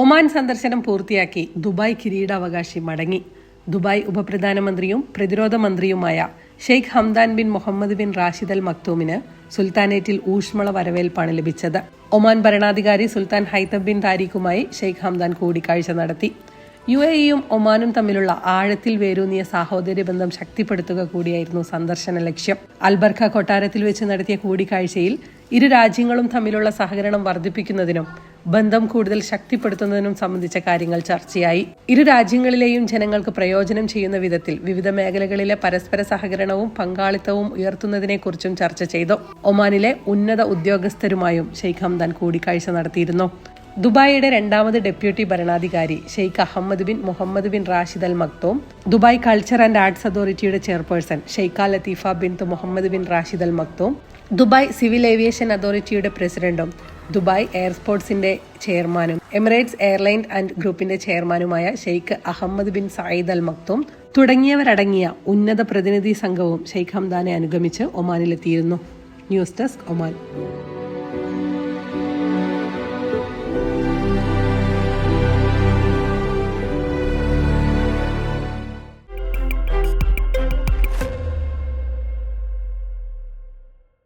Oman സന്ദർശനം പൂർത്തിയാക്കി Dubai കിരീടാവകാശി മടങ്ങി. ദുബായ് ഉപപ്രധാനമന്ത്രിയും പ്രതിരോധ മന്ത്രിയുമായ Sheikh Hamdan bin Mohammed bin Rashid Al മക്തൂമിന് സുൽത്താനേറ്റിൽ ഊഷ്മള വരവേൽപ്പാണ് ലഭിച്ചത്. ഒമാൻ ഭരണാധികാരി സുൽത്താൻ ഹൈതബ് ബിൻ താരിഖുമായി ഷെയ്ഖ് ഹംദാൻ കൂടിക്കാഴ്ച നടത്തി. യു എ ഇയും ഒമാനും തമ്മിലുള്ള ആഴത്തിൽ വേരൂന്നിയ സാഹോദര്യ ബന്ധം ശക്തിപ്പെടുത്തുക കൂടിയായിരുന്നു സന്ദർശന ലക്ഷ്യം. അൽബർഖ കൊട്ടാരത്തിൽ വെച്ച് നടത്തിയ കൂടിക്കാഴ്ചയിൽ ഇരു രാജ്യങ്ങളും തമ്മിലുള്ള സഹകരണം വർദ്ധിപ്പിക്കുന്നതിനും ബന്ധം കൂടുതൽ ശക്തിപ്പെടുത്തുന്നതിനും സംബന്ധിച്ച കാര്യങ്ങൾ ചർച്ചയായി. ഇരു രാജ്യങ്ങളിലെയും ജനങ്ങൾക്ക് പ്രയോജനം ചെയ്യുന്ന വിധത്തിൽ വിവിധ മേഖലകളിലെ പരസ്പര സഹകരണവും പങ്കാളിത്തവും ഉയർത്തുന്നതിനെക്കുറിച്ചും ചർച്ച ചെയ്തു. ഒമാനിലെ ഉന്നത ഉദ്യോഗസ്ഥരുമായും ഷെയ്ഖ് ഹംദാൻ കൂടിക്കാഴ്ച നടത്തിയിരുന്നു. ദുബായിയുടെ രണ്ടാമത് ഡെപ്യൂട്ടി ഭരണാധികാരി Sheikh Ahmed bin Mohammed bin Rashid Al Maktoum Dubai culture and arts അതോറിറ്റിയുടെ chairperson Sheikha Latifa bin Mohammed bin Rashid Al Maktoum Dubai civil aviation അതോറിറ്റിയുടെ പ്രസിഡന്റും ദുബായ് എയർസ്പോർട്സിന്റെ ചെയർമാനും എമിറേറ്റ്സ് എയർലൈൻ ആൻഡ് ഗ്രൂപ്പിന്റെ ചെയർമാനുമായ Sheikh Ahmed bin Saeed Al Maktoum തുടങ്ങിയവരടങ്ങിയ ഉന്നത പ്രതിനിധി സംഘവും Sheikh ഹംദാനെ അനുഗമിച്ച് ഒമാനിലെത്തിയിരുന്നു. News desk Oman.